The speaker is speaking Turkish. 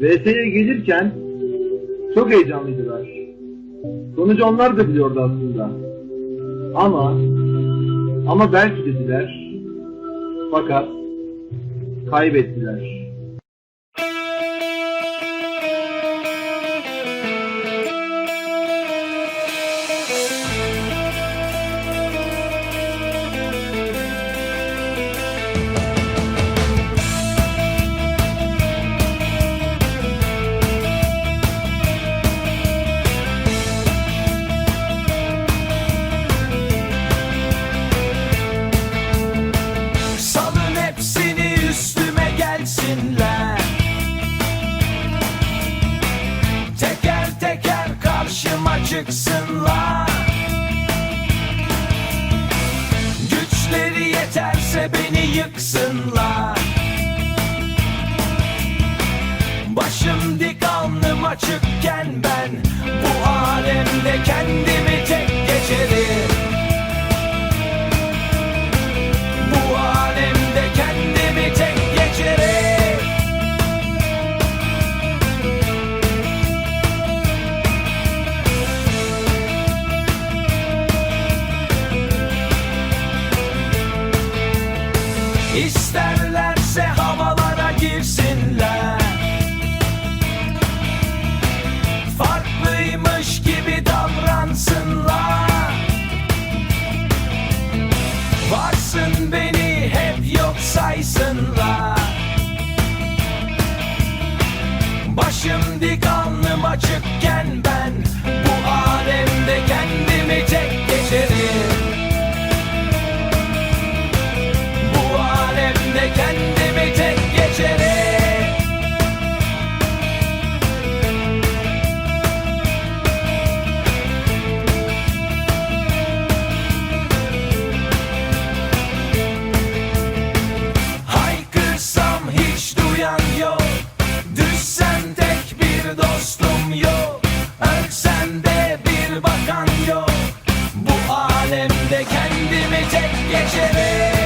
VS'ye gelirken çok heyecanlıydılar. Sonucu onlar da biliyordu aslında. Ama ama belki dediler. Fakat kaybettiler. Çıksınlar Güçleri yeterse beni yıksınlar. Başım dik alnım açıkken ben Bu alemde kendimi tek geçerim İsterlerse havalara girsinler. Farklıymış gibi davransınlar. Varsın beni hep yok saysınlar. Başım dik gelecek geçelim.